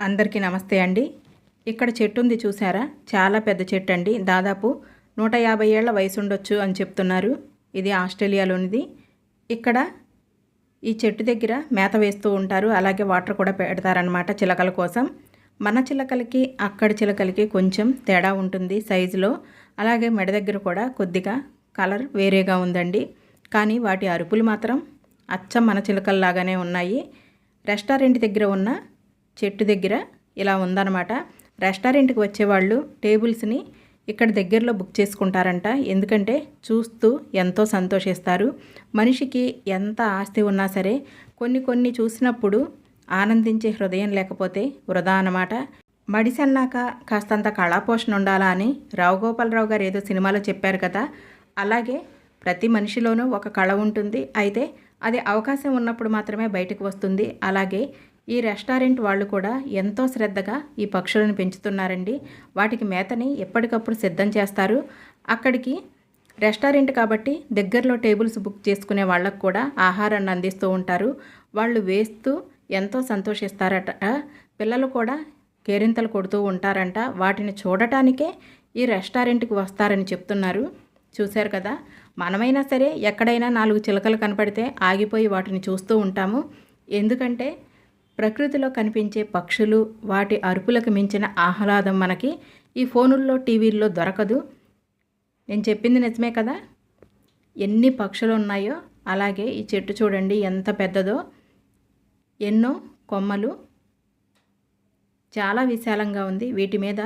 అందరికీ నమస్తే అండి. ఇక్కడ చెట్టు ఉంది చూసారా? చాలా పెద్ద చెట్టు అండి దాదాపు నూట యాభై ఏళ్ళ వయసు ఉండొచ్చు అని చెప్తున్నారు. ఇది ఆస్ట్రేలియాలోనిది. ఇక్కడ ఈ చెట్టు దగ్గర మేత వేస్తూ ఉంటారు. అలాగే వాటర్ కూడా పెడతారనమాట చిలకల కోసం. మన చిలకలకి అక్కడి చిలకలకి కొంచెం తేడా ఉంటుంది సైజులో. అలాగే మెడ దగ్గర కూడా కొద్దిగా కలర్ వేరేగా ఉందండి. కానీ వాటి అరుపులు మాత్రం అచ్చం మన చిలకల్లాగానే ఉన్నాయి. రెస్టారెంట్ దగ్గర ఉన్న చెట్టు దగ్గర ఇలా ఉందన్నమాట. రెస్టారెంట్కి వచ్చేవాళ్ళు టేబుల్స్ని ఇక్కడ దగ్గరలో బుక్ చేసుకుంటారంట. ఎందుకంటే చూస్తూ ఎంతో సంతోషిస్తారు. మనిషికి ఎంత ఆస్తి ఉన్నా సరే కొన్ని కొన్ని చూసినప్పుడు ఆనందించే హృదయం లేకపోతే వృధా అన్నమాట. మడిసన్నాక కాస్తంత కళాపోషణ ఉండాలా అని రావు గోపాలరావు గారు ఏదో సినిమాలో చెప్పారు కదా. అలాగే ప్రతి మనిషిలోనూ ఒక కళ ఉంటుంది. అయితే అది అవకాశం ఉన్నప్పుడు మాత్రమే బయటకు వస్తుంది. అలాగే ఈ రెస్టారెంట్ వాళ్ళు కూడా ఎంతో శ్రద్ధగా ఈ పక్షులను పెంచుతున్నారండి. వాటికి మేతని ఎప్పటికప్పుడు సిద్ధం చేస్తారు. అక్కడికి రెస్టారెంట్ కాబట్టి దగ్గరలో టేబుల్స్ బుక్ చేసుకునే వాళ్ళకు కూడా ఆహారాన్ని అందిస్తూ ఉంటారు. వాళ్ళు వేస్తూ ఎంతో సంతోషిస్తారట. పిల్లలు కూడా కేరింతలు కొడుతూ ఉంటారంట. వాటిని చూడటానికే ఈ రెస్టారెంట్కి వస్తారని చెప్తున్నారు. చూశారు కదా? మనమైనా సరే ఎక్కడైనా నాలుగు చిలకలు కనపడితే ఆగిపోయి వాటిని చూస్తూ ఉంటాము. ఎందుకంటే ప్రకృతిలో కనిపించే పక్షులు వాటి అరుపులకు మించిన ఆహ్లాదం మనకి ఈ ఫోనుల్లో టీవీల్లో దొరకదు. నేను చెప్పింది నిజమే కదా? ఎన్ని పక్షులు ఉన్నాయో అలాగే ఈ చెట్టు చూడండి ఎంత పెద్దదో. ఎన్నో కొమ్మలు. చాలా విశాలంగా ఉంది. వీటి మీద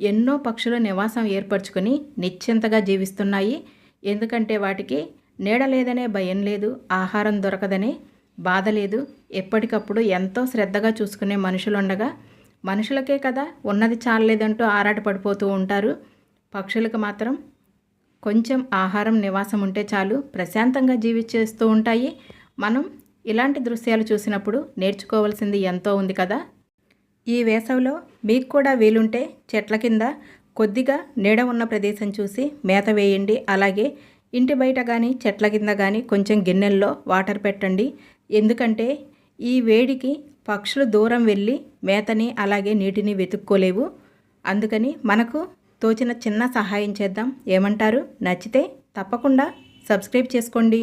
ఎన్నో పక్షుల నివాసం ఏర్పరచుకొని నిశ్చింతగా జీవిస్తున్నాయి. ఎందుకంటే వాటికి నీడ లేదనే భయం లేదు ఆహారం దొరకదనే బాధ లేదు. ఎప్పటికప్పుడు ఎంతో శ్రద్ధగా చూసుకునే మనుషులుండగా మనుషులకే కదా ఉన్నది చాలలేదంటూ ఆరాట పడిపోతూ ఉంటారు. పక్షులకు మాత్రం కొంచెం ఆహారం నివాసం ఉంటే చాలు ప్రశాంతంగా జీవించేస్తూ ఉంటాయి. మనం ఇలాంటి దృశ్యాలు చూసినప్పుడు నేర్చుకోవాల్సింది ఎంతో ఉంది కదా. ఈ వేసవిలో మీకు కూడా వీలుంటే చెట్ల కింద కొద్దిగా నీడ ఉన్న ప్రదేశం చూసి మేత వేయండి. అలాగే ఇంటి బయట కానీ చెట్ల కింద కానీ కొంచెం గిన్నెల్లో వాటర్ పెట్టండి. ఎందుకంటే ఈ వేడికి పక్షులు దూరం వెళ్ళి మేతని అలాగే నీటిని వెతుక్కోలేవు. అందుకని మనకు తోచిన చిన్న సహాయం చేద్దాం. ఏమంటారు? నచ్చితే తప్పకుండా సబ్స్క్రైబ్ చేసుకోండి.